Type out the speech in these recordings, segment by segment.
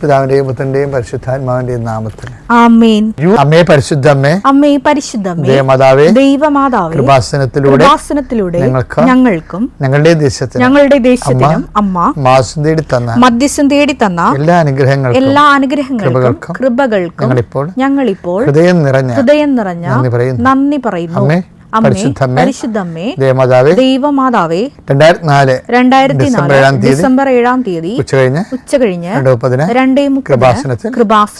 പിതാവിന്റെയും പുത്രന്റെയും പരിശുദ്ധാത്മാവിന്റെയും നാമത്തിൽ. ആമേൻ. അമ്മേ പരിശുദ്ധമ്മേ അമ്മേ പരിശുദ്ധമ്മേ പരിശുദ്ധമേ ദേവമാതാവേ ദൈവമാതാവേ കൃപാസനത്തിലൂടെ കൃപാസനത്തിലൂടെ ഞങ്ങൾക്ക് ഞങ്ങൾക്കും ഞങ്ങളുടെ ദേശത്തിന് ഞങ്ങളുടെ ദേശത്തിനും അമ്മ മാസം തേടി തന്ന മധ്യസ്ഥം തേടി തന്ന എല്ലാ അനുഗ്രഹങ്ങൾക്കും എല്ലാ അനുഗ്രഹങ്ങൾക്കും കൃപകൾക്കും ഞങ്ങളിപ്പോൾ ഞങ്ങളിപ്പോൾ ഹൃദയം നിറഞ്ഞ ഹൃദയം നിറഞ്ഞ നന്ദി പറയുന്നു. നന്ദി പറയുന്നു. പരിശുദ്ധമ്മേ പരിശുദ്ധമ്മേ ദേവമാതാവേ ദൈവമാതാവേ രണ്ടായിരത്തി നാല് രണ്ടായിരത്തി ഡിസംബർ നാല് ഡിസംബർ ഏഴാം തീയതി ഉച്ച കഴിഞ്ഞ് ഉച്ച കഴിഞ്ഞ് രണ്ട് കൃപാസനത്തിൽ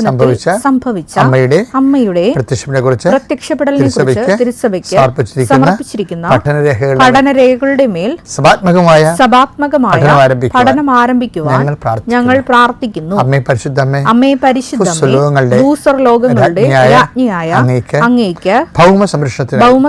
സംഭവിച്ച സംഭവിച്ച അമ്മയുടെ അമ്മയുടെ പ്രത്യക്ഷനെ കുറിച്ച് പ്രത്യക്ഷപ്പെടലിനെ കുറിച്ച് തിരുസഭയ്ക്ക് സമർപ്പിച്ചിരിക്കുന്ന പഠനരേഖകളുടെ പഠനരേഖകളുടെ മേൽ സഭാത്മകമായ സഭാത്മകമായ പഠനം ആരംഭിക്കുവാൻ ഞങ്ങൾ പ്രാർത്ഥിക്കുന്നു. അമ്മേ പരിശുദ്ധ അമ്മേ അമ്മേ പരിശുദ്ധമേ ഭൂസ്വലോകങ്ങളുടെ ഭൂസർ ലോകങ്ങളുടെ രാജ്ഞിയായ അങ്ങേക്ക് ഭൗമ സംരക്ഷണത്തിന് ഭൗമ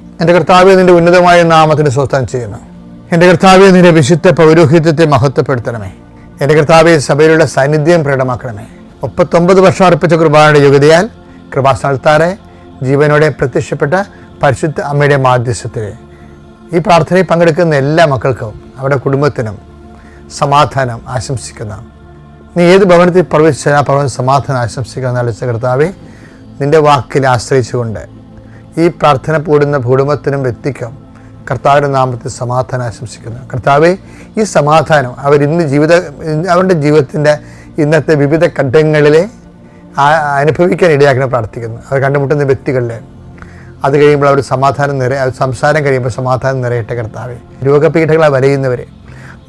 എന്റെ കർത്താവെ നിന്റെ ഉന്നതമായ നാമത്തിന് സ്വസ്ഥം ചെയ്യുന്നു. എന്റെ കർത്താവെ നിന്റെ വിശുദ്ധ പൗരോഹിത്യത്തെ മഹത്വപ്പെടുത്തണമേ. എന്റെ കർത്താവെ സഭയിലുള്ള സാന്നിധ്യം പ്രകടമാക്കണമേ. മുപ്പത്തൊമ്പത് വർഷം അർപ്പിച്ച കുർബാനയുടെ യോഗ്യതയാൽ കൃപാസ്ഥാനത്താറെ ജീവനോടെ പ്രത്യക്ഷപ്പെട്ട പരിശുദ്ധ അമ്മയുടെ മാധ്യസ്ഥത്തിൽ ഈ പ്രാർത്ഥനയിൽ പങ്കെടുക്കുന്ന എല്ലാ മക്കൾക്കും അവരുടെ കുടുംബത്തിനും സമാധാനം ആശംസിക്കുന്ന. നീ ഏത് ഭവനത്തിൽ പ്രവേശിച്ചാൽ ആ ഭവന സമാധാനം ആശംസിക്കുന്ന അളിച്ച കർത്താവെ. നിന്റെ വാക്കിൽ ആശ്രയിച്ചുകൊണ്ട് ഈ പ്രാർത്ഥന പോടുന്ന കുടുംബത്തിനും വ്യക്തിക്കും കർത്താവിന്റെ നാമത്തിൽ സമാധാനം ആശംസിക്കുന്നു. കർത്താവെ ഈ സമാധാനം അവർ ഇന്ന് ജീവിത അവരുടെ ജീവിതത്തിന്റെ ഇന്നത്തെ വിവിധ ഘട്ടങ്ങളിലെ അനുഭവിക്കാൻ ഇടയാക്കണം പ്രാർത്ഥിക്കുന്നു. അവർ കണ്ടുമുട്ടുന്ന വ്യക്തികളിലെ അത് കഴിയുമ്പോൾ അവർ സമാധാനം നിറ അവർ സംസാരം കഴിയുമ്പോൾ സമാധാനം നിറയട്ടെ കർത്താവെ. രോഗപീഠകളെ വലയുന്നവർ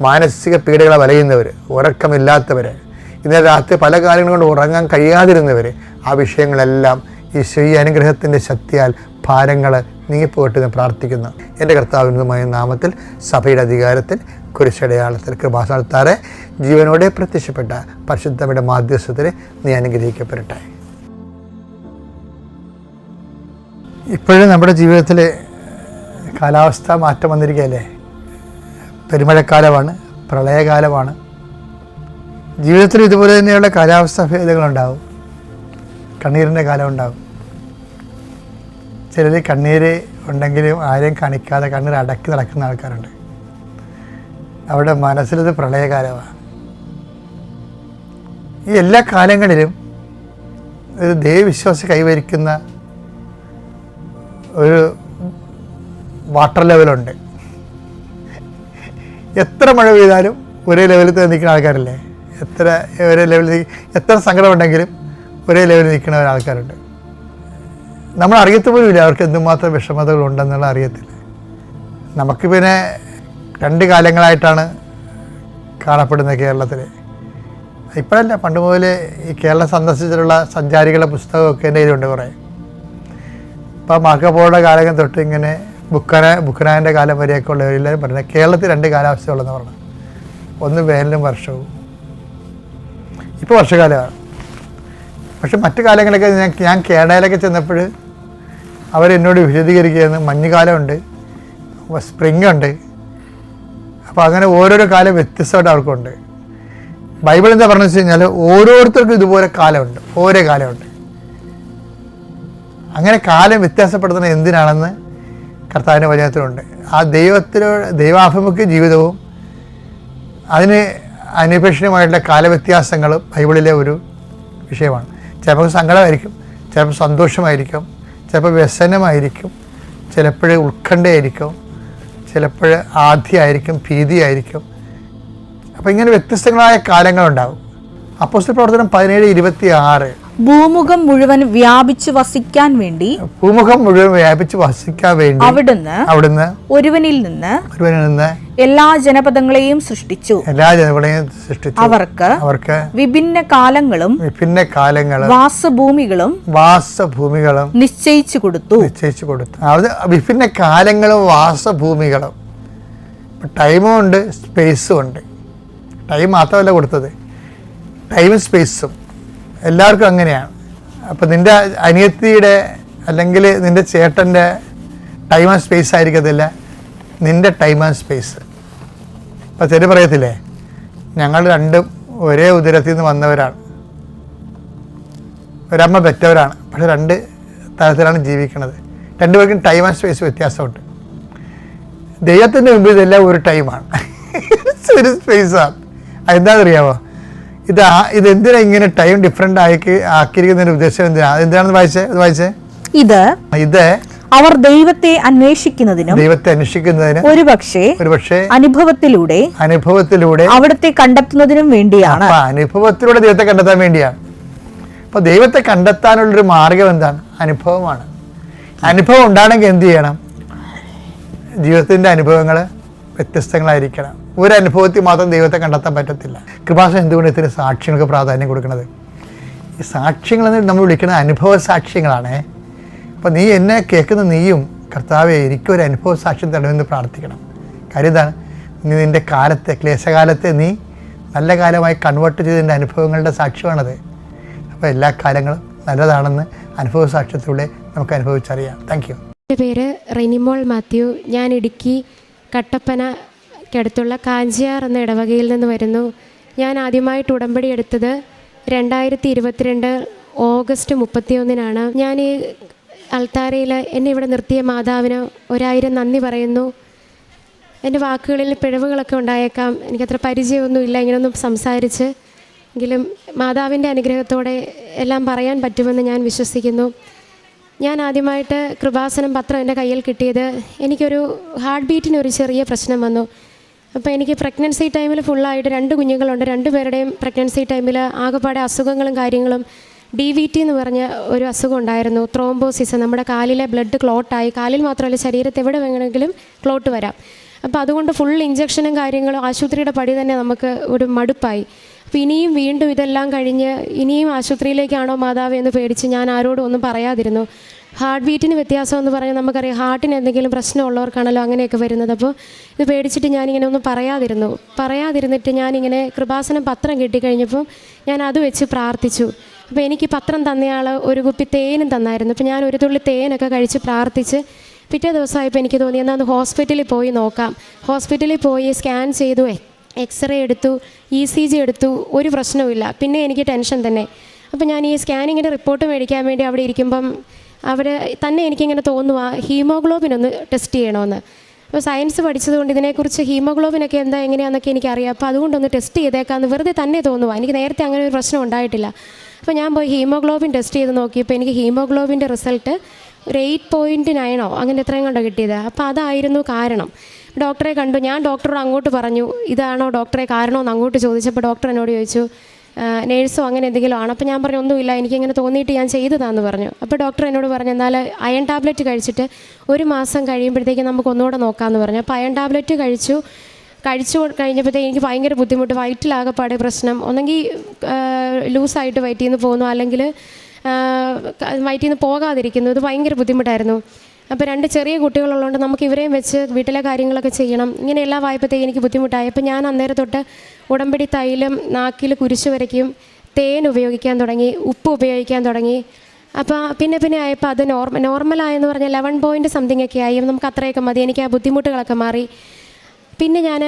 മാനസിക പീഡകളെ വലയുന്നവർ ഉറക്കമില്ലാത്തവർ ഇന്നലെ രാത്രി പല കാര്യങ്ങൾ കൊണ്ട് ഉറങ്ങാൻ കഴിയാതിരുന്നവർ ആ വിഷയങ്ങളെല്ലാം ഈശോ ഈ അനുഗ്രഹത്തിന്റെ ശക്തിയാൽ ഭാരങ്ങൾ നീങ്ങിപ്പോയിട്ട് എന്ന് പ്രാർത്ഥിക്കുന്നു. എന്റെ കർത്താവിനുമായ നാമത്തിൽ സഭയുടെ അധികാരത്തിൽ കുരിശടയാളത്തിൽ കൃപാസ്ഥാനത്താറെ ജീവനോടെ പ്രത്യക്ഷപ്പെട്ട പരിശുദ്ധമയുടെ മാധ്യസ്ഥത്തിൽ നീ അനുഗ്രഹിക്കപ്പെടട്ടെ. ഇപ്പോഴും നമ്മുടെ ജീവിതത്തിൽ കാലാവസ്ഥ മാറ്റം വന്നിരിക്കുകയല്ലേ? പെരുമഴക്കാലമാണ് പ്രളയകാലമാണ്. ജീവിതത്തിൽ ഇതുപോലെ തന്നെയുള്ള കാലാവസ്ഥ ഭേദങ്ങളുണ്ടാവും. കണ്ണീരിന്റെ കാലം ഉണ്ടാവും ചിലർ കണ്ണീര് ഉണ്ടെങ്കിലും ആരെയും കാണിക്കാതെ കണ്ണീർ അടക്കി നടക്കുന്ന ആൾക്കാരുണ്ട്. അവരുടെ മനസ്സിലത് പ്രളയകാലമാണ്. ഈ എല്ലാ കാലങ്ങളിലും ഒരു ദൈവവിശ്വാസം കൈവരിക്കുന്ന ഒരു വാട്ടർ ലെവലുണ്ട്. എത്ര മഴ പെയ്താലും ഒരേ ലെവലിൽ തന്നെ നിൽക്കുന്ന ആൾക്കാരല്ലേ? എത്ര ഒരേ ലെവലിൽ എത്ര സങ്കടമുണ്ടെങ്കിലും ഒരേ ലെവലിൽ നിൽക്കുന്ന ആൾക്കാരുണ്ട് നമ്മൾ അറിയത്ത് പോലുമില്ല അവർക്ക് എന്തുമാത്രം വിഷമതകൾ ഉണ്ടെന്നുള്ള അറിയത്തില്ല. നമുക്ക് പിന്നെ രണ്ട് കാലങ്ങളായിട്ടാണ് കാണപ്പെടുന്നത് കേരളത്തിൽ ഇപ്പോഴല്ല പണ്ട് മുതൽ ഈ കേരളം സന്ദർശിച്ചിട്ടുള്ള സഞ്ചാരികളുടെ പുസ്തകമൊക്കെ എന്റെ കയ്യിലുണ്ട് കുറേ. ഇപ്പോൾ മാർക്കപ്പോളുടെ കാലം തൊട്ട് ഇങ്ങനെ ബുക്കന ബുക്കനാന്റെ കാലം വരെയൊക്കെ ഉള്ള എല്ലാവരും പറഞ്ഞത് കേരളത്തിൽ രണ്ട് കാലാവസ്ഥയുള്ളതെന്ന് പറഞ്ഞു ഒന്ന് വേനലും വർഷവും. ഇപ്പോൾ വർഷകാലമാണ്. പക്ഷെ മറ്റു കാലങ്ങളൊക്കെ ഞാൻ ഞാൻ കേരളയിലൊക്കെ ചെന്നപ്പോൾ അവരെന്നോട് വിശദീകരിക്കുകയെന്ന് മഞ്ഞുകാലമുണ്ട്. സ്പ്രിംഗ് ഉണ്ട് അപ്പോൾ അങ്ങനെ ഓരോരോ കാലം വ്യത്യസ്തമായിട്ട് അവർക്കുണ്ട്. ബൈബിൾ എന്താ പറഞ്ഞു വെച്ച് കഴിഞ്ഞാൽ ഓരോരുത്തർക്കും ഇതുപോലെ കാലമുണ്ട്. ഓരോ കാലമുണ്ട്. അങ്ങനെ കാലം വ്യത്യാസപ്പെടുത്തുന്നത് എന്തിനാണെന്ന് കർത്താവിന്റെ വചനത്തിലുണ്ട്. ആ ദൈവത്തിനോട് ദൈവാഭിമുഖ്യ ജീവിതവും അതിന് അനിപേക്ഷണമായിട്ടുള്ള കാലവ്യത്യാസങ്ങളും ബൈബിളിലെ ഒരു വിഷയമാണ്. ചിലപ്പോൾ സങ്കടമായിരിക്കും. ചിലപ്പോൾ സന്തോഷമായിരിക്കും. ചിലപ്പോൾ വ്യസനമായിരിക്കും ചിലപ്പോൾ ഉത്കണ്ഠയായിരിക്കും ചിലപ്പോൾ ആധിയായിരിക്കും ഭീതിയായിരിക്കും. അപ്പോൾ ഇങ്ങനെ വ്യത്യസ്തങ്ങളായ കാലങ്ങളുണ്ടാവും. അപ്പോസ്റ്റൽ പ്രവർത്തനം പതിനേഴ് ഇരുപത്തി ആറ്. ഭൂമുഖം മുഴുവൻ വ്യാപിച്ചു വസിക്കാൻ വേണ്ടി ഭൂമുഖം മുഴുവൻ വ്യാപിച്ചു വസിക്കാൻ വേണ്ടി അവിടുന്ന് അവിടുന്ന് ഒരുവനിൽ നിന്ന് ഒരുവനിൽ നിന്ന് എല്ലാ ജനപദങ്ങളെയും സൃഷ്ടിച്ചു. എല്ലാ ജനപദങ്ങളെയും സൃഷ്ടിച്ചു. അവർക്ക് അവർക്ക് വിഭിന്ന കാലങ്ങളും വിഭിന്ന കാലങ്ങളും വാസഭൂമികളും വാസഭൂമികളും നിശ്ചയിച്ചു കൊടുത്തു. നിശ്ചയിച്ചു കൊടുത്തു. അത് വിഭിന്ന കാലങ്ങളും വാസഭൂമികളും. ടൈമും ഉണ്ട് സ്പേസും ഉണ്ട്. ടൈം മാത്രമല്ല കൊടുത്തത്. ടൈമും സ്പേസും എല്ലാവർക്കും അങ്ങനെയാണ്. അപ്പം നിന്റെ അനിയത്തിയുടെ അല്ലെങ്കിൽ നിന്റെ ചേട്ടന്റെ ടൈം ആൻഡ് സ്പേസ് ആയിരിക്കത്തില്ല. നിന്റെ ടൈം ആൻഡ് സ്പേസ് അപ്പം ചെറിയ പറയത്തില്ലേ? ഞങ്ങൾ രണ്ടും ഒരേ ഉദരത്തിൽ നിന്ന് വന്നവരാണ്. ഒരമ്മ പെറ്റവരാണ്. പക്ഷെ രണ്ട് തരത്തിലാണ് ജീവിക്കുന്നത്. രണ്ടുപേർക്കും ടൈം ആൻഡ് സ്പേസ് വ്യത്യാസമുണ്ട്. ദൈവത്തിന്റെ മുമ്പിൽ ഇതെല്ലാം ഒരു ടൈമാണ് ഒരു സ്പേസാണ് അതെന്താണെന്നറിയാമോ ഇത് ആ ഇത് എന്തിനാ ഇങ്ങനെ ടൈം ഡിഫറെന്റ് ആക്കി ആക്കിയിരിക്കുന്നതിന്റെ ഉദ്ദേശം എന്തിനാണ് അതെന്താണെന്ന് വായിച്ചേ? അത് വായിച്ചേ? ഇത് ഇത് അവർ ദൈവത്തെ അന്വേഷിക്കുന്നതിനും ദൈവത്തെ അന്വേഷിക്കുന്നതിന് ഒരുപക്ഷെ ഒരുപക്ഷെ അനുഭവത്തിലൂടെ അനുഭവത്തിലൂടെ അവിടത്തെ കണ്ടെത്തുന്നതിനും വേണ്ടിയാണ്. അപ്പൊ അനുഭവത്തിലൂടെ ദൈവത്തെ കണ്ടെത്താൻ വേണ്ടിയാണ്. അപ്പൊ ദൈവത്തെ കണ്ടെത്താനുള്ള ഒരു മാർഗം എന്താണ്? അനുഭവമാണ്. അനുഭവം ഉണ്ടാണെങ്കിൽ എന്ത് ചെയ്യണം? ജീവിതത്തിന്റെ അനുഭവങ്ങൾ വ്യത്യസ്തങ്ങളായിരിക്കണം. ഒരു അനുഭവത്തിൽ മാത്രം ദൈവത്തെ കണ്ടെത്താൻ പറ്റത്തില്ല. കൃപാസം എന്തുകൊണ്ട് ഇത്തിരി സാക്ഷ്യങ്ങൾക്ക് പ്രാധാന്യം കൊടുക്കുന്നത്? ഈ സാക്ഷ്യങ്ങളെന്ന് നമ്മൾ വിളിക്കുന്നത് അനുഭവ സാക്ഷ്യങ്ങളാണ്. അപ്പോൾ നീ എന്നെ കേൾക്കുന്ന നീയും കർത്താവെ എനിക്കൊരു അനുഭവ സാക്ഷ്യം തരണമെന്ന് പ്രാർത്ഥിക്കണം. കാര്യം നീ നിന്റെ കാലത്തെ ക്ലേശകാലത്തെ നീ നല്ല കാലമായി കൺവേർട്ട് ചെയ്തതിന്റെ അനുഭവങ്ങളുടെ സാക്ഷ്യമാണത്. അപ്പോൾ എല്ലാ കാലങ്ങളും നല്ലതാണെന്ന് അനുഭവ സാക്ഷ്യത്തിലൂടെ നമുക്ക് അനുഭവിച്ചറിയാം. താങ്ക് യു എന്റെ പേര് റെനിമോൾ മാത്യു. ഞാൻ ഇടുക്കി കട്ടപ്പനക്കടുത്തുള്ള കാഞ്ചിയാർ എന്ന ഇടവകയിൽ നിന്ന് വരുന്നു. ഞാൻ ആദ്യമായിട്ട് ഉടമ്പടി എടുത്തത് രണ്ടായിരത്തി ഇരുപത്തിരണ്ട് ഓഗസ്റ്റ് മുപ്പത്തിയൊന്നിനാണ്. ഞാൻ ഈ അൾത്താരയിൽ എന്നെ ഇവിടെ നിർത്തിയ മാതാവിന് ഒരായിരം നന്ദി പറയുന്നു. എന്റെ വാക്കുകളിൽ പിഴവുകളൊക്കെ ഉണ്ടായേക്കാം. എനിക്കത്ര പരിചയമൊന്നുമില്ല ഇങ്ങനെയൊന്നും സംസാരിച്ച്. എങ്കിലും മാതാവിന്റെ അനുഗ്രഹത്തോടെ എല്ലാം പറയാൻ പറ്റുമെന്ന് ഞാൻ വിശ്വസിക്കുന്നു. ഞാൻ ആദ്യമായിട്ട് കൃപാസനം പത്രം എന്റെ കയ്യിൽ കിട്ടിയത് എനിക്കൊരു ഹാർട്ട് ബീറ്റിന് ഒരു ചെറിയ പ്രശ്നം വന്നു. അപ്പോൾ എനിക്ക് പ്രഗ്നൻസി ടൈമിൽ ഫുള്ളായിട്ട് രണ്ട് കുഞ്ഞുങ്ങളുണ്ട്. രണ്ടുപേരുടെയും പ്രഗ്നൻസി ടൈമിൽ ആകെപ്പാടെ അസുഖങ്ങളും കാര്യങ്ങളും ഡി വി ടി എന്ന് പറഞ്ഞ ഒരു അസുഖം ഉണ്ടായിരുന്നു. ത്രോംബോസിസ് നമ്മുടെ കാലിലെ ബ്ലഡ് ക്ലോട്ടായി കാലിൽ മാത്രമല്ല ശരീരത്തെ എവിടെ വേണമെങ്കിലും ക്ലോട്ട് വരാം. അപ്പോൾ അതുകൊണ്ട് ഫുൾ ഇഞ്ചക്ഷനും കാര്യങ്ങളും ആശുപത്രിയുടെ പടി തന്നെ നമുക്ക് ഒരു മടുപ്പായി. അപ്പോൾ ഇനിയും വീണ്ടും ഇതെല്ലാം കഴിഞ്ഞ് ഇനിയും ആശുപത്രിയിലേക്കാണോ മാതാവ് എന്ന് പേടിച്ച് ഞാൻ ആരോടും ഒന്നും പറയാതിരുന്നു. ഹാർട്ട് ബീറ്റിന് വ്യത്യാസം എന്ന് പറഞ്ഞാൽ നമുക്കറിയാം ഹാർട്ടിന് എന്തെങ്കിലും പ്രശ്നമുള്ളവർക്കാണല്ലോ അങ്ങനെയൊക്കെ വരുന്നത്. അപ്പോൾ ഇത് പേടിച്ചിട്ട് ഞാനിങ്ങനെ ഒന്നും പറയാതിരുന്നു. പറയാതിരുന്നിട്ട് ഞാനിങ്ങനെ കൃപാസനം പത്രം കിട്ടിക്കഴിഞ്ഞപ്പോൾ ഞാൻ അത് വെച്ച് പ്രാർത്ഥിച്ചു. അപ്പോൾ എനിക്ക് പത്രം തന്നയാൾ ഒരു കുപ്പി തേനും തന്നായിരുന്നു. അപ്പോൾ ഞാൻ ഒരു തുള്ളി തേനൊക്കെ കഴിച്ച് പ്രാർത്ഥിച്ച് പിറ്റേ ദിവസമായപ്പോൾ എനിക്ക് തോന്നി എന്നാൽ ഒന്ന് ഹോസ്പിറ്റലിൽ പോയി നോക്കാം. ഹോസ്പിറ്റലിൽ പോയി സ്കാൻ ചെയ്തു എക്സ്റേ എടുത്തു ഇ സി ജി എടുത്തു ഒരു പ്രശ്നവുമില്ല. പിന്നെ എനിക്ക് ടെൻഷൻ തന്നെ. അപ്പോൾ ഞാൻ ഈ സ്കാനിങ്ങിന്റെ റിപ്പോർട്ട് മേടിക്കാൻ വേണ്ടി അവിടെ ഇരിക്കുമ്പം അവിടെ തന്നെ എനിക്കിങ്ങനെ തോന്നുക ഹീമോഗ്ലോബിൻ ഒന്ന് ടെസ്റ്റ് ചെയ്യണമെന്ന് അപ്പോൾ സയൻസ് പഠിച്ചതുകൊണ്ട് ഇതിനെക്കുറിച്ച് ഹീമോഗ്ലോബിനൊക്കെ എന്താ എങ്ങനെയാണെന്നൊക്കെ എനിക്കറിയാം. അപ്പോൾ അതുകൊണ്ടൊന്ന് ടെസ്റ്റ് ചെയ്തേക്കാമെന്ന് വെറുതെ തന്നെ തോന്നുക എനിക്ക് നേരത്തെ അങ്ങനെ ഒരു പ്രശ്നം ഉണ്ടായിട്ടില്ല. അപ്പോൾ ഞാൻ പോയി ഹീമോഗ്ലോബിൻ ടെസ്റ്റ് ചെയ്ത് നോക്കിയപ്പോൾ എനിക്ക് ഹീമോഗ്ലോബിന്റെ റിസൾട്ട് ഒരു എയ്റ്റ് പോയിന്റ് നയനോ അങ്ങനെ എത്രയും കണ്ടോ കിട്ടിയത്. അപ്പോൾ അതായിരുന്നു കാരണം. ഡോക്ടറെ കണ്ടു. ഞാൻ ഡോക്ടറോട് അങ്ങോട്ട് പറഞ്ഞു ഇതാണോ ഡോക്ടറെ കാരണമെന്ന് അങ്ങോട്ട് ചോദിച്ചപ്പോൾ ഡോക്ടർ എന്നോട് ചോദിച്ചു നേഴ്സോ അങ്ങനെ എന്തെങ്കിലും ആണ്? അപ്പോൾ ഞാൻ പറഞ്ഞു ഒന്നുമില്ല എനിക്കിങ്ങനെ തോന്നിയിട്ട് ഞാൻ ചെയ്തതാന്ന് പറഞ്ഞു. അപ്പോൾ ഡോക്ടർ എന്നോട് പറഞ്ഞു എന്നാൽ അയൺ ടാബ്ലറ്റ് കഴിച്ചിട്ട് ഒരു മാസം കഴിയുമ്പോഴത്തേക്ക് നമുക്ക് ഒന്നുകൂടെ നോക്കാമെന്ന് പറഞ്ഞു. അപ്പോൾ അയൺ ടാബ്ലറ്റ് കഴിച്ചു. കഴിച്ചു കഴിഞ്ഞപ്പോഴത്തേക്ക് എനിക്ക് ഭയങ്കര ബുദ്ധിമുട്ട് വയറ്റിലാകെപ്പാടെ പ്രശ്നം. ഒന്നെങ്കിൽ ലൂസായിട്ട് വയറ്റിൽ നിന്ന് പോകുന്നു. അല്ലെങ്കിൽ വയറ്റിൽ നിന്ന് പോകാതിരിക്കുന്നു. ഇത് ഭയങ്കര ബുദ്ധിമുട്ടായിരുന്നു. അപ്പോൾ രണ്ട് ചെറിയ കുട്ടികളുള്ളതുകൊണ്ട് നമുക്ക് ഇവരെയും വെച്ച് വീട്ടിലെ കാര്യങ്ങളൊക്കെ ചെയ്യണം. ഇങ്ങനെ എല്ലാ എനിക്ക് ബുദ്ധിമുട്ടായി. അപ്പോൾ ഞാൻ അന്നേരം തൊട്ട് ഉടമ്പടി തൈലം നാക്കിൽ കുരിശു വരയ്ക്കും തേൻ ഉപയോഗിക്കാൻ തുടങ്ങി ഉപ്പ് ഉപയോഗിക്കാൻ തുടങ്ങി. അപ്പോൾ പിന്നെ പിന്നെ ആയപ്പോൾ അത് നോർമൽ നോർമലായെന്ന് പറഞ്ഞാൽ ലെവൻ പോയിന്റ് സംതിങ് ഒക്കെ ആയി. നമുക്ക് അത്രയൊക്കെ മതി. എനിക്ക് ആ ബുദ്ധിമുട്ടുകളൊക്കെ മാറി. പിന്നെ ഞാൻ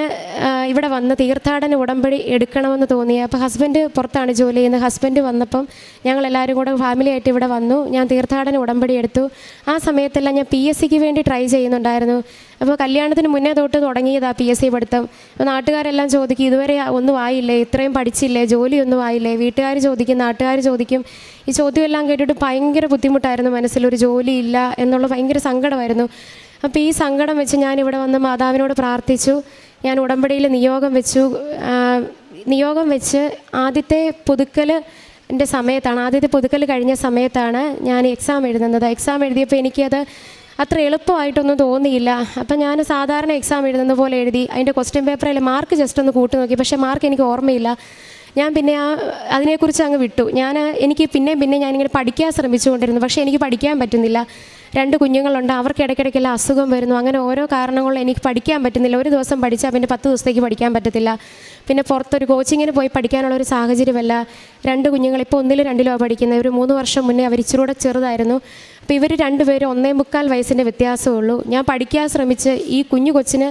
ഇവിടെ വന്ന് തീർത്ഥാടന ഉടമ്പടി എടുക്കണമെന്ന് തോന്നി അപ്പോൾ ഹസ്ബൻഡ് പുറത്താണ് ജോലി ചെയ്യുന്നത്. ഹസ്ബൻഡ് വന്നപ്പം ഞങ്ങൾ എല്ലാവരും കൂടെ ഫാമിലി ആയിട്ട് ഇവിടെ വന്നു. ഞാൻ തീർത്ഥാടന ഉടമ്പടി എടുത്തു. ആ സമയത്തെല്ലാം ഞാൻ പി എസ് സിക്ക് വേണ്ടി ട്രൈ ചെയ്യുന്നുണ്ടായിരുന്നു. അപ്പോൾ കല്യാണത്തിന് മുന്നേ തൊട്ട് തുടങ്ങിയതാണ് പി എസ് സി പഠിത്തം. അപ്പോൾ നാട്ടുകാരെല്ലാം ചോദിക്കും ഇതുവരെ ഒന്നും ആയില്ലേ? ഇത്രയും പഠിച്ചില്ലേ? ജോലിയൊന്നും ആയില്ലേ? വീട്ടുകാർ ചോദിക്കും നാട്ടുകാർ ചോദിക്കും. ഈ ചോദ്യമെല്ലാം കേട്ടിട്ട് ഭയങ്കര ബുദ്ധിമുട്ടായിരുന്നു മനസ്സിൽ. മനസ്സിലൊരു ജോലിയില്ല എന്നുള്ള ഭയങ്കര സങ്കടമായിരുന്നു. അപ്പോൾ ഈ സങ്കടം വെച്ച് ഞാൻ ഇവിടെ വന്ന് മാതാവിനോട് പ്രാർത്ഥിച്ചു. ഞാൻ ഉടമ്പടിയിൽ നിയോഗം വെച്ചു. നിയോഗം വെച്ച് ആദ്യത്തെ പുതുക്കൽ എന്റെ സമയത്താണ്. ആദ്യത്തെ പുതുക്കൽ കഴിഞ്ഞ സമയത്താണ് ഞാൻ എക്സാം എഴുതുന്നത്. എക്സാം എഴുതിയപ്പോൾ എനിക്കത് അത്ര എളുപ്പമായിട്ടൊന്നും തോന്നിയില്ല. അപ്പം ഞാൻ സാധാരണ എക്സാം എഴുതുന്ന പോലെ എഴുതി അതിന്റെ ക്വസ്റ്റ്യൻ പേപ്പറിൽ മാർക്ക് ജസ്റ്റ് ഒന്ന് കൂട്ടി നോക്കി. പക്ഷേ മാർക്ക് എനിക്ക് ഓർമ്മയില്ല. ഞാൻ പിന്നെ ആ അതിനെക്കുറിച്ച് അങ്ങ് വിട്ടു. ഞാൻ എനിക്ക് പിന്നെയും പിന്നെ ഞാനിങ്ങനെ പഠിക്കാൻ ശ്രമിച്ചുകൊണ്ടിരുന്നു. പക്ഷേ എനിക്ക് പഠിക്കാൻ പറ്റുന്നില്ല. രണ്ട് കുഞ്ഞുങ്ങളുണ്ട്. അവർക്ക് ഇടയ്ക്കിടയ്ക്കെല്ലാം അസുഖം വരുന്നു. അങ്ങനെ ഓരോ കാരണങ്ങളും എനിക്ക് പഠിക്കാൻ പറ്റുന്നില്ല. ഒരു ദിവസം പഠിച്ചാൽ പിന്നെ പത്ത് ദിവസത്തേക്ക് പഠിക്കാൻ പറ്റത്തില്ല. പിന്നെ പുറത്തൊരു കോച്ചിങ്ങിന് പോയി പഠിക്കാനുള്ള ഒരു സാഹചര്യമല്ല. രണ്ട് കുഞ്ഞുങ്ങൾ ഇപ്പോൾ ഒന്നിലും രണ്ടിലോ പഠിക്കുന്നത്. ഒരു മൂന്ന് വർഷം മുന്നേ അവർ ഇച്ചിരി കൂടെ ചെറുതായിരുന്നു. അപ്പോൾ ഇവർ രണ്ടുപേരും ഒന്നേ മുക്കാൽ വയസ്സിന്റെ വ്യത്യാസമുള്ളൂ ഞാൻ പഠിക്കാൻ ശ്രമിച്ച് ഈ കുഞ്ഞു കൊച്ചിന്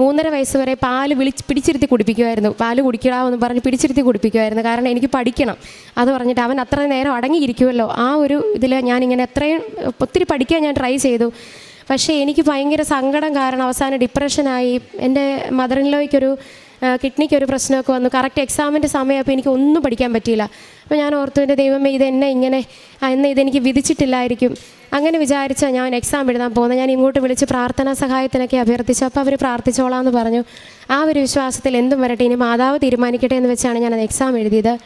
മൂന്നര വയസ്സ് വരെ പാൽ വിളിച്ച് പിടിച്ചിരുത്തി കുടിപ്പിക്കുമായിരുന്നു പാൽ കുടിക്കണമെന്ന് പറഞ്ഞ് പിടിച്ചിരുത്തി കുടിപ്പിക്കുമായിരുന്നു കാരണം എനിക്ക് പഠിക്കണം. അത് പറഞ്ഞിട്ട് അവൻ അത്ര നേരം അടങ്ങിയിരിക്കുമല്ലോ ആ ഒരു ഇതിൽ ഞാനിങ്ങനെ എത്രയും ഒത്തിരി പഠിക്കാൻ ഞാൻ ട്രൈ ചെയ്തു. പക്ഷേ എനിക്ക് ഭയങ്കര സങ്കടം കാരണം അവസാനം ഡിപ്രഷനായി എന്റെ മദറിൻലോയ്ക്കൊരു കിഡ്നിക്ക് ഒരു പ്രശ്നമൊക്കെ വന്നു. കറക്റ്റ് എക്സാമിന്റെ സമയമായപ്പോൾ എനിക്ക് ഒന്നും പഠിക്കാൻ പറ്റിയില്ല. അപ്പോൾ ഞാൻ ഓർത്തു എന്റെ ദൈവമേ ഇത് എന്നെ ഇങ്ങനെ എന്നെ ഇതെനിക്ക് വിധിച്ചിട്ടില്ലായിരിക്കും. അങ്ങനെ വിചാരിച്ചാൽ ഞാൻ എക്സാം എഴുതാൻ പോകുന്നത്. ഞാൻ ഇങ്ങോട്ട് വിളിച്ച് പ്രാർത്ഥനാ സഹായത്തിനൊക്കെ അഭ്യർത്ഥിച്ചു. അപ്പോൾ അവർ പ്രാർത്ഥിച്ചോളാം എന്ന് പറഞ്ഞു. ആ ഒരു വിശ്വാസത്തിൽ എന്തും വരട്ടെ ഇനി മാതാവ് തീരുമാനിക്കട്ടെ എന്ന് വെച്ചാണ് ഞാൻ എക്സാം എഴുതിയത്.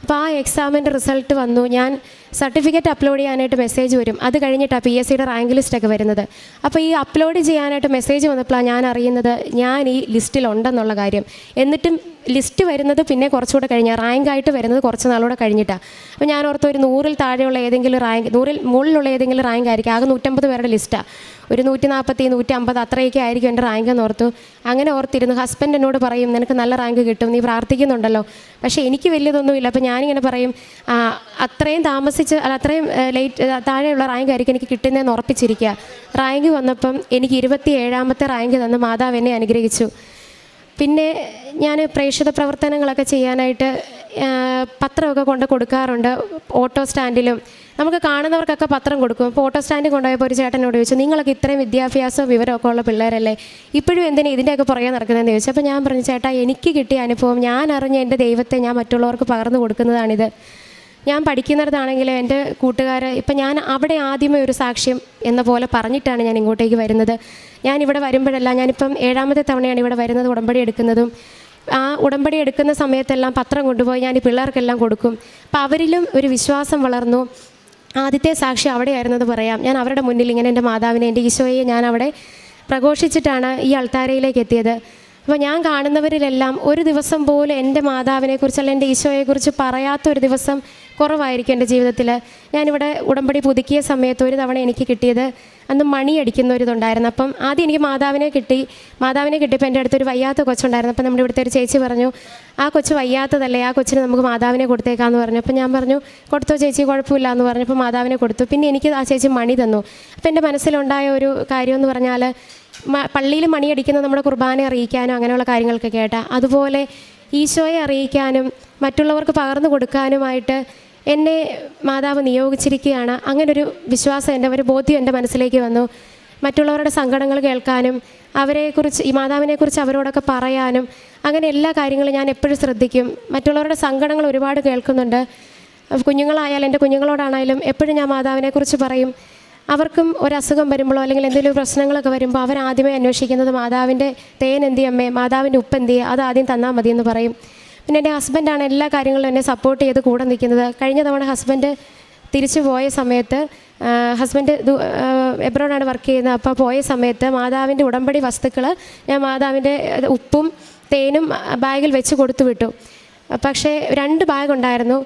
അപ്പോൾ ആ എക്സാമിന്റെ റിസൾട്ട് വന്നു. ഞാൻ സർട്ടിഫിക്കറ്റ് അപ്ലോഡ് ചെയ്യാനായിട്ട് മെസ്സേജ് വരും. അത് കഴിഞ്ഞിട്ടാണ് പി എസ് സിയുടെ റാങ്ക് ലിസ്റ്റൊക്കെ വരുന്നത്. അപ്പോൾ ഈ അപ്ലോഡ് ചെയ്യാനായിട്ട് മെസ്സേജ് വന്നപ്പോഴാണ് ഞാൻ അറിയുന്നത് ഞാൻ ഈ ലിസ്റ്റിലുണ്ടെന്നുള്ള കാര്യം. എന്നിട്ടും ലിസ്റ്റ് വരുന്നത് പിന്നെ കുറച്ചുകൂടെ കഴിഞ്ഞാൽ റാങ്ക് ആയിട്ട് വരുന്നത് കുറച്ച് നാളൂടെ കഴിഞ്ഞിട്ടാണ് അപ്പോൾ ഞാൻ ഓർത്ത് ഒരു നൂറിൽ താഴെയുള്ള ഏതെങ്കിലും റാങ്ക് നൂറിൽ മുകളിലുള്ള ഏതെങ്കിലും റാങ്ക് ആയിരിക്കും. ആകെ നൂറ്റമ്പത് പേരുടെ ലിസ്റ്റാണ് ഒരു നൂറ്റി നാൽപ്പത്തി നൂറ്റി അമ്പത് അത്രയൊക്കെ ആയിരിക്കും എന്റെ റാങ്ക് എന്ന് ഓർത്തു. അങ്ങനെ ഓർത്തിരുന്നു ഹസ്ബൻഡ് എന്നോട് പറയും നിനക്ക് നല്ല റാങ്ക് കിട്ടും നീ പ്രാർത്ഥിക്കുന്നുണ്ടല്ലോ. പക്ഷേ എനിക്ക് വലിയതൊന്നുമില്ല. അപ്പോൾ ഞാനിങ്ങനെ പറയും "ആ, അത്രയും താമസിച്ച് അല്ല അത്രയും ലേറ്റ് താഴെയുള്ള റാങ്ക് ആയിരിക്കും എനിക്ക് കിട്ടുന്നതെന്ന് ഉറപ്പിച്ചിരിക്കുക റാങ്ക് വന്നപ്പം എനിക്ക് ഇരുപത്തി ഏഴാമത്തെ റാങ്ക് തന്ന് മാതാവ് എന്നെ അനുഗ്രഹിച്ചു. പിന്നെ ഞാൻ പ്രേക്ഷിത പ്രവർത്തനങ്ങളൊക്കെ ചെയ്യാനായിട്ട് പത്രമൊക്കെ കൊണ്ട് കൊടുക്കാറുണ്ട് ഓട്ടോ സ്റ്റാൻഡിലും. നമുക്ക് കാണുന്നവർക്കൊക്കെ പത്രം കൊടുക്കും. അപ്പോൾ ഓട്ടോ സ്റ്റാൻഡിൽ കൊണ്ടുപോയപ്പോൾ ഒരു ചേട്ടനോട് ചോദിച്ചു നിങ്ങളൊക്കെ ഇത്രയും വിദ്യാഭ്യാസവും വിവരമൊക്കെ ഉള്ള പിള്ളേരല്ലേ? ഇപ്പോഴും എന്തിനാ ഇതിന്റെയൊക്കെ പുറകെ നടക്കുന്നതെന്ന് ചോദിച്ചു. അപ്പോൾ ഞാൻ പറഞ്ഞു ചേട്ടാ എനിക്ക് കിട്ടിയ അനുഭവം ഞാൻ അറിഞ്ഞ എന്റെ ദൈവത്തെ ഞാൻ മറ്റുള്ളവർക്ക് പകർന്നു കൊടുക്കുന്നതാണിത്. ഞാൻ പഠിക്കുന്നിടത്താണെങ്കിലും എന്റെ കൂട്ടുകാർ ഇപ്പം ഞാൻ അവിടെ ആദ്യമേ ഒരു സാക്ഷ്യം എന്ന പോലെ പറഞ്ഞിട്ടാണ് ഞാൻ ഇങ്ങോട്ടേക്ക് വരുന്നത്. ഞാൻ ഇവിടെ വരുമ്പോഴെല്ലാം ഞാനിപ്പം ഏഴാമത്തെ തവണയാണ് ഇവിടെ വരുന്നത് ഉടമ്പടി എടുക്കുന്നതും. ആ ഉടമ്പടി എടുക്കുന്ന സമയത്തെല്ലാം പത്രം കൊണ്ടുപോയി ഞാൻ ഈ പിള്ളേർക്കെല്ലാം കൊടുക്കും. അപ്പം അവരിലും ഒരു വിശ്വാസം വളർന്നു. ആദ്യത്തെ സാക്ഷി അവിടെയായിരുന്നത് പറയാം. ഞാൻ അവരുടെ മുന്നിൽ ഇങ്ങനെ എന്റെ മാതാവിനെ എന്റെ ഈശോയെ ഞാൻ അവിടെ പ്രഘോഷിച്ചിട്ടാണ് ഈ അൾത്താരയിലേക്ക് എത്തിയത്. അപ്പോൾ ഞാൻ കാണുന്നവരിലെല്ലാം ഒരു ദിവസം പോലും എന്റെ മാതാവിനെക്കുറിച്ച് അല്ലെങ്കിൽ എന്റെ ഈശോയെക്കുറിച്ച് പറയാത്ത ഒരു ദിവസം കുറവായിരിക്കും എന്റെ ജീവിതത്തിൽ. ഞാനിവിടെ ഉടമ്പടി പുതുക്കിയ സമയത്ത് ഒരു തവണ എനിക്ക് കിട്ടിയത് അന്ന് മണി അടിക്കുന്ന ഒരു ഇതുണ്ടായിരുന്നു. അപ്പം ആദ്യം എനിക്ക് മാതാവിനെ കിട്ടി. മാതാവിനെ കിട്ടിയപ്പോൾ എന്റെ അടുത്തൊരു വയ്യാത്ത കൊച്ചുണ്ടായിരുന്നു. അപ്പം നമ്മുടെ ഇവിടുത്തെ ഒരു ചേച്ചി പറഞ്ഞു ആ കൊച്ചു വയ്യാത്തതല്ലേ? ആ കൊച്ചിന് നമുക്ക് മാതാവിനെ കൊടുത്തേക്കാന്ന് പറഞ്ഞു. അപ്പം ഞാൻ പറഞ്ഞു കൊടുത്തോ ചേച്ചി കുഴപ്പമില്ല എന്ന് പറഞ്ഞപ്പോൾ മാതാവിനെ കൊടുത്തു. പിന്നെ എനിക്ക് ആ ചേച്ചി മണി തന്നു. അപ്പം എന്റെ മനസ്സിലുണ്ടായ ഒരു കാര്യം എന്ന് പറഞ്ഞാൽ പള്ളിയിൽ മണിയടിക്കുന്നത് നമ്മുടെ കുർബാന അറിയിക്കാനും അങ്ങനെയുള്ള കാര്യങ്ങൾക്കൊക്കെ ആയിട്ടാണ് അതുപോലെ ഈശോയെ അറിയിക്കാനും മറ്റുള്ളവർക്ക് പകർന്നു കൊടുക്കാനുമായിട്ട് എന്നെ മാതാവ് നിയോഗിച്ചിരിക്കുകയാണ്. അങ്ങനൊരു വിശ്വാസം എന്റെ ഒരു ബോധ്യം എന്റെ മനസ്സിലേക്ക് വന്നു. മറ്റുള്ളവരുടെ സങ്കടങ്ങൾ കേൾക്കാനും അവരെക്കുറിച്ച് ഈ മാതാവിനെക്കുറിച്ച് അവരോടൊക്കെ പറയാനും അങ്ങനെ എല്ലാ കാര്യങ്ങളും ഞാൻ എപ്പോഴും ശ്രദ്ധിക്കും. മറ്റുള്ളവരുടെ സങ്കടങ്ങൾ ഒരുപാട് കേൾക്കുന്നുണ്ട്. കുഞ്ഞുങ്ങളായാലും എന്റെ കുഞ്ഞുങ്ങളോടാണായാലും എപ്പോഴും ഞാൻ മാതാവിനെക്കുറിച്ച് പറയും. അവർക്കും ഒരു വരുമ്പോഴോ അല്ലെങ്കിൽ എന്തെങ്കിലും പ്രശ്നങ്ങളൊക്കെ വരുമ്പോൾ അവർ ആദ്യമേ അന്വേഷിക്കുന്നത് മാതാവിന്റെ തേൻ എന്തിയമ്മേ? മാതാവിന്റെ ഉപ്പ് എന്തിയെ? അത് ആദ്യം തന്നാൽ മതി എന്ന് പറയും. പിന്നെ എന്റെ ഹസ്ബൻഡാണ് എല്ലാ കാര്യങ്ങളും എന്നെ സപ്പോർട്ട് ചെയ്ത് കൂടെ നിൽക്കുന്നത്. കഴിഞ്ഞ തവണ ഹസ്ബൻഡ് തിരിച്ചു പോയ സമയത്ത് ഹസ്ബൻഡ് എബ്രോഡാണ് വർക്ക് ചെയ്യുന്നത്. അപ്പോൾ പോയ സമയത്ത് മാതാവിന്റെ ഉടമ്പടി വസ്തുക്കൾ ഞാൻ മാതാവിന്റെ ഉപ്പും തേനും ബാഗിൽ വെച്ച് കൊടുത്തു വിട്ടു. പക്ഷേ രണ്ട് ബാഗ് ഉണ്ടായിരുന്നു.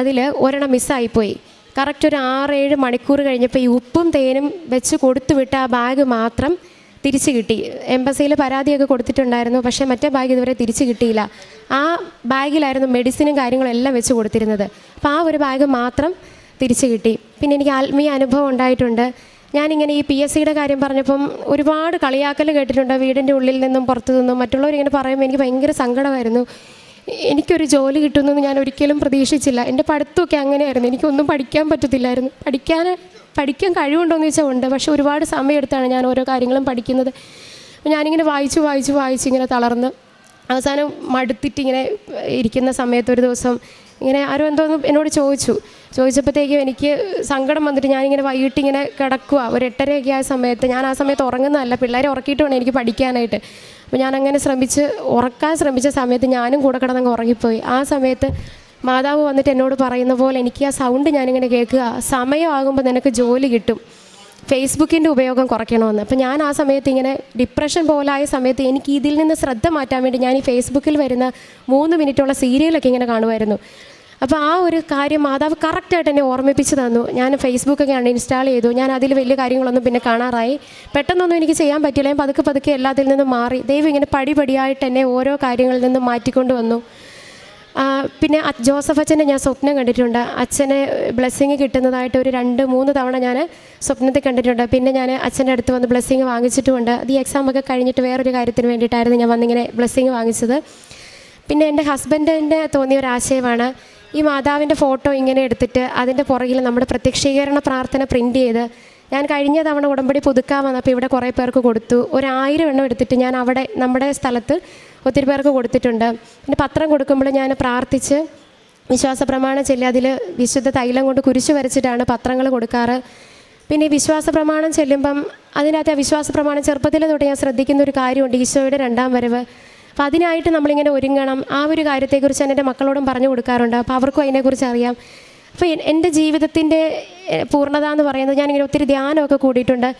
അതിൽ ഒരെണ്ണം മിസ്സായിപ്പോയി കറക്റ്റ് ഒരു ആറേഴ് മണിക്കൂർ കഴിഞ്ഞപ്പോൾ ഈ ഉപ്പും തേനും വെച്ച് കൊടുത്തു വിട്ട ആ ബാഗ് മാത്രം തിരിച്ച് കിട്ടി. എംബസിയിൽ പരാതിയൊക്കെ കൊടുത്തിട്ടുണ്ടായിരുന്നു. പക്ഷേ മറ്റേ ബാഗ് ഇതുവരെ തിരിച്ചു കിട്ടിയില്ല. ആ ബാഗിലായിരുന്നു മെഡിസിനും കാര്യങ്ങളും എല്ലാം വെച്ച് കൊടുത്തിരുന്നത്. അപ്പോൾ ആ ഒരു ബാഗ് മാത്രം തിരിച്ചു കിട്ടി. പിന്നെ എനിക്ക് ആത്മീയ അനുഭവം ഉണ്ടായിട്ടുണ്ട്. ഞാനിങ്ങനെ ഈ പി എസ് സിയുടെ കാര്യം പറഞ്ഞപ്പം ഒരുപാട് കളിയാക്കൽ കേട്ടിട്ടുണ്ട്. വീടിന്റെ ഉള്ളിൽ നിന്നും പുറത്തു നിന്നും മറ്റുള്ളവരിങ്ങനെ പറയുമ്പോൾ എനിക്ക് ഭയങ്കര സങ്കടമായിരുന്നു. എനിക്കൊരു ജോലി കിട്ടുമെന്ന് ഞാൻ ഒരിക്കലും പ്രതീക്ഷിച്ചില്ല. എന്റെ പഠിത്തമൊക്കെ അങ്ങനെയായിരുന്നു. എനിക്കൊന്നും പഠിക്കാൻ പറ്റത്തില്ലായിരുന്നു. പഠിക്കാൻ പഠിക്കാൻ കഴിവുണ്ടോ എന്ന് ചോദിച്ചാൽ ഉണ്ട്. പക്ഷേ ഒരുപാട് സമയമെടുത്താണ് ഞാൻ ഓരോ കാര്യങ്ങളും പഠിക്കുന്നത്. ഞാനിങ്ങനെ വായിച്ച് വായിച്ച് വായിച്ച് ഇങ്ങനെ തളർന്ന് അവസാനം മടുത്തിട്ട് ഇങ്ങനെ ഇരിക്കുന്ന സമയത്ത് ഒരു ദിവസം ഇങ്ങനെ ആരും എന്തോ എന്നോട് ചോദിച്ചു. ചോദിച്ചപ്പോഴത്തേക്കും എനിക്ക് സങ്കടം വന്നിട്ട് ഞാനിങ്ങനെ വൈകിട്ട് ഇങ്ങനെ കിടക്കുക ഒരു എട്ടരയൊക്കെ ആയ സമയത്ത് ഞാൻ ആ സമയത്ത് ഉറങ്ങുന്നതല്ല. പിള്ളേരെ ഉറക്കിയിട്ട് വേണം എനിക്ക് പഠിക്കാനായിട്ട്. അപ്പോൾ ഞാനങ്ങനെ ശ്രമിച്ച് ഉറക്കാൻ ശ്രമിച്ച സമയത്ത് ഞാനും കൂടെ കിടന്നങ്ങ് ഉറങ്ങിപ്പോയി. ആ സമയത്ത് മാതാവ് വന്നിട്ട് എന്നോട് പറയുന്ന പോലെ എനിക്ക് ആ സൗണ്ട് ഞാനിങ്ങനെ കേൾക്കുക. സമയമാകുമ്പോൾ നിനക്ക് ജോലി കിട്ടും. ഫേസ്ബുക്കിന്റെ ഉപയോഗം കുറയ്ക്കണമെന്ന്. അപ്പോൾ ഞാൻ ആ സമയത്ത് ഇങ്ങനെ ഡിപ്രഷൻ പോലായ സമയത്ത് എനിക്ക് ഇതിൽ നിന്ന് ശ്രദ്ധ മാറ്റാൻ വേണ്ടി ഞാൻ ഈ ഫേസ്ബുക്കിൽ വരുന്ന മൂന്ന് മിനിറ്റുള്ള സീരിയലൊക്കെ ഇങ്ങനെ കാണുമായിരുന്നു. അപ്പോൾ ആ ഒരു കാര്യം മാതാവ് കറക്റ്റായിട്ട് എന്നെ ഓർമ്മിപ്പിച്ച് തന്നു. ഞാൻ ഫേസ്ബുക്കൊക്കെ ഇൻസ്റ്റാൾ ചെയ്തു. ഞാൻ അതിൽ വലിയ കാര്യങ്ങളൊന്നും പിന്നെ കാണാറായി. പെട്ടെന്നൊന്നും എനിക്ക് ചെയ്യാൻ പറ്റില്ല പതുക്കെ പതുക്കെ എല്ലാത്തിൽ നിന്നും മാറി. ദൈവം ഇങ്ങനെ പടിപടിയായിട്ട് എന്നെ ഓരോ കാര്യങ്ങളിൽ നിന്നും മാറ്റിക്കൊണ്ട് വന്നു. പിന്നെ ജോസഫ് അച്ഛനെ ഞാൻ സ്വപ്നം കണ്ടിട്ടുണ്ട്. അച്ഛനെ ബ്ലെസ്സിങ് കിട്ടുന്നതായിട്ട് ഒരു രണ്ട് മൂന്ന് തവണ ഞാൻ സ്വപ്നത്തിൽ കണ്ടിട്ടുണ്ട്. പിന്നെ ഞാൻ അച്ഛന്റെ അടുത്ത് വന്ന് ബ്ലെസ്സിങ് വാങ്ങിച്ചിട്ടുമുണ്ട്. അത് ഈ എക്സാം ഒക്കെ കഴിഞ്ഞിട്ട് വേറൊരു കാര്യത്തിന് വേണ്ടിയിട്ടായിരുന്നു ഞാൻ വന്നിങ്ങനെ ബ്ലെസ്സിങ് വാങ്ങിച്ചത്. പിന്നെ എന്റെ ഹസ്ബൻഡിന്റെ തോന്നിയ ഒരു ആശയമാണ് ഈ മാതാവിന്റെ ഫോട്ടോ ഇങ്ങനെ എടുത്തിട്ട് അതിന്റെ പുറകിൽ നമ്മുടെ പ്രത്യക്ഷീകരണ പ്രാർത്ഥന പ്രിന്റ് ചെയ്ത് ഞാൻ കഴിഞ്ഞ തവണ ഉടമ്പടി പുതുക്കാൻ വന്നപ്പോൾ ഇവിടെ കുറേ പേർക്ക് കൊടുത്തു. ഒരു ആയിരം എണ്ണം എടുത്തിട്ട് ഞാൻ അവിടെ നമ്മുടെ സ്ഥലത്ത് ഒത്തിരി പേർക്ക് കൊടുത്തിട്ടുണ്ട്. പിന്നെ പത്രം കൊടുക്കുമ്പോൾ ഞാൻ പ്രാർത്ഥിച്ച് വിശ്വാസ പ്രമാണം ചൊല്ലി അതിൽ വിശുദ്ധ തൈലം കൊണ്ട് കുരിശ് വരച്ചിട്ടാണ് പത്രങ്ങൾ കൊടുക്കാറ്. പിന്നെ ഈ വിശ്വാസ പ്രമാണം ചെല്ലുമ്പം അതിനകത്ത് ആ വിശ്വാസ പ്രമാണം ചെറുപ്പത്തിൽ തൊട്ട് ഞാൻ ശ്രദ്ധിക്കുന്ന ഒരു കാര്യമുണ്ട് ഈശോയുടെ രണ്ടാം വരവ്. അപ്പോൾ അതിനായിട്ട് നമ്മളിങ്ങനെ ഒരുങ്ങണം. ആ ഒരു കാര്യത്തെക്കുറിച്ച് ഞാൻ എന്റെ മക്കളോടും പറഞ്ഞു കൊടുക്കാറുണ്ട്. അപ്പോൾ അവർക്കും അതിനെക്കുറിച്ച് അറിയാം. അപ്പോൾ എൻ- എന്റെ ജീവിതത്തിന്റെ പൂർണത എന്ന് പറയുന്നത് ഞാനിങ്ങനെ ഒത്തിരി ധ്യാനമൊക്കെ കൂടിയിട്ടുണ്ട്.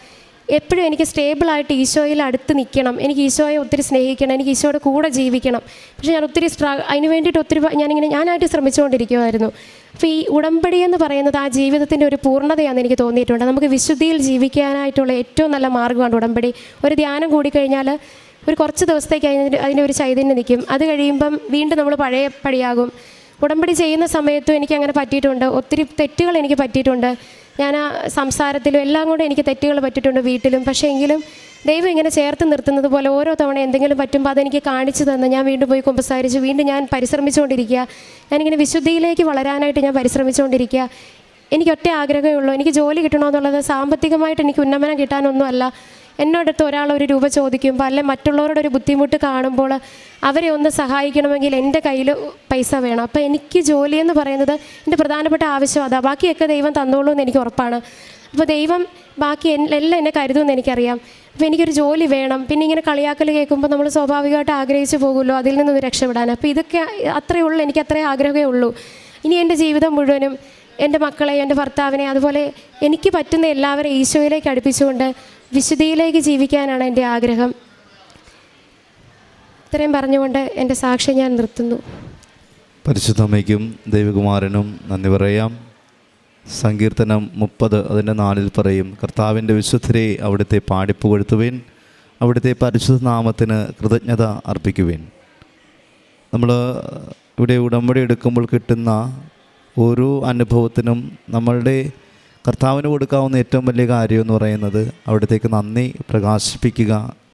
എപ്പോഴും എനിക്ക് സ്റ്റേബിളായിട്ട് ഈശോയിൽ അടുത്ത് നിൽക്കണം. എനിക്ക് ഈശോയെ ഒത്തിരി സ്നേഹിക്കണം. എനിക്ക് ഈശോയുടെ കൂടെ ജീവിക്കണം. പക്ഷേ ഞാൻ ഒത്തിരി സ്ട്രാ അതിന് വേണ്ടിയിട്ട് ഒത്തിരി ഞാനിങ്ങനെ ഞാനായിട്ട് ശ്രമിച്ചുകൊണ്ടിരിക്കുമായിരുന്നു അപ്പോൾ ഈ ഉടമ്പടി എന്ന് പറയുന്നത് ആ ജീവിതത്തിന്റെ ഒരു പൂർണതയാണെന്ന് എനിക്ക് തോന്നിയിട്ടുണ്ട്. നമുക്ക് വിശുദ്ധിയിൽ ജീവിക്കാനായിട്ടുള്ള ഏറ്റവും നല്ല മാർഗമാണ് ഉടമ്പടി. ഒരു ധ്യാനം കൂടിക്കഴിഞ്ഞാൽ ഒരു കുറച്ച് ദിവസത്തേക്ക് അതിന് അതിന്റെ ഒരു ചൈതന്യം നിൽക്കും. അത് കഴിയുമ്പം വീണ്ടും നമ്മൾ പഴയ പടിയാകും ഉടമ്പടി ചെയ്യുന്ന സമയത്തും എനിക്ക് അങ്ങനെ പറ്റിയിട്ടുണ്ട്. ഒത്തിരി തെറ്റുകൾ എനിക്ക് പറ്റിയിട്ടുണ്ട്. ഞാൻ ആ സംസാരത്തിലും എല്ലാം കൂടെ എനിക്ക് തെറ്റുകൾ പറ്റിയിട്ടുണ്ട് വീട്ടിലും. പക്ഷേ എങ്കിലും ദൈവം ഇങ്ങനെ ചേർത്ത് നിർത്തുന്നത് പോലെ ഓരോ തവണ എന്തെങ്കിലും പറ്റുമ്പോൾ അതെനിക്ക് കാണിച്ചു തന്ന് ഞാൻ വീണ്ടും പോയി കുമ്പസാരിച്ച് വീണ്ടും ഞാൻ പരിശ്രമിച്ചുകൊണ്ടിരിക്കുക. ഞാനിങ്ങനെ വിശുദ്ധിയിലേക്ക് വളരാനായിട്ട് ഞാൻ പരിശ്രമിച്ചുകൊണ്ടിരിക്കുക. എനിക്ക് ഒറ്റ ആഗ്രഹമേ ഉള്ളൂ. എനിക്ക് ജോലി കിട്ടണമെന്നുള്ളത് സാമ്പത്തികമായിട്ട് എനിക്ക് ഉന്നമനം കിട്ടാനൊന്നുമല്ല. എന്നോടടുത്ത് ഒരാൾ ഒരു രൂപ ചോദിക്കുമ്പോൾ അല്ലെ മറ്റുള്ളവരുടെ ഒരു ബുദ്ധിമുട്ട് കാണുമ്പോൾ അവരെ ഒന്ന് സഹായിക്കണമെങ്കിൽ എന്റെ കയ്യിൽ പൈസ വേണം. അപ്പോൾ എനിക്ക് ജോലി എന്ന് പറയുന്നത് എന്റെ പ്രധാനപ്പെട്ട ആവശ്യം അതാണ് ബാക്കിയൊക്കെ ദൈവം തന്നോളൂ എന്ന് എനിക്ക് ഉറപ്പാണ്. അപ്പോൾ ദൈവം ബാക്കി എല്ലാം എന്നെ കരുതുമെന്ന് എനിക്കറിയാം. അപ്പോൾ എനിക്കൊരു ജോലി വേണം. പിന്നെ ഇങ്ങനെ കളിയാക്കൽ കേൾക്കുമ്പോൾ നമ്മൾ സ്വാഭാവികമായിട്ട് ആഗ്രഹിച്ചു പോകുമല്ലോ അതിൽ നിന്നൊന്ന് രക്ഷപ്പെടാൻ. അപ്പോൾ ഇതൊക്കെ അത്രയേ ഉള്ളൂ എനിക്ക് അത്രേ ആഗ്രഹമേ ഉള്ളൂ. ഇനി എന്റെ ജീവിതം മുഴുവനും എന്റെ മക്കളെ എന്റെ ഭർത്താവിനെ അതുപോലെ എനിക്ക് പറ്റുന്ന എല്ലാവരെയും ഈശോയിലേക്ക് അടുപ്പിച്ചുകൊണ്ട് വിശുദ്ധിയിലേക്ക് ജീവിക്കാനാണ് എന്റെ ആഗ്രഹം. ഇത്രയും പറഞ്ഞുകൊണ്ട് എന്റെ സാക്ഷി ഞാൻ നിർത്തുന്നു. പരിശുദ്ധമ്മയ്ക്കും ദേവികുമാരനും നന്ദി പറയാം. സങ്കീർത്തനം മുപ്പത് അതിന്റെ നാലിൽ പറയും കർത്താവിന്റെ വിശുദ്ധരെ അവിടുത്തെ പാടിപ്പുകൊഴുത്തുവേൻ അവിടുത്തെ പരിശുദ്ധ നാമത്തിന് കൃതജ്ഞത അർപ്പിക്കുവേൻ. നമ്മൾ ഇവിടെ ഉടമ്പടി എടുക്കുമ്പോൾ കിട്ടുന്ന ഓരോ അനുഭവത്തിനും നമ്മളുടെ കർത്താവിന് കൊടുക്കാവുന്ന ഏറ്റവും വലിയ കാര്യം എന്ന് പറയുന്നത് അവിടത്തേക്ക് നന്ദി പ്രകാശിപ്പിക്കുക.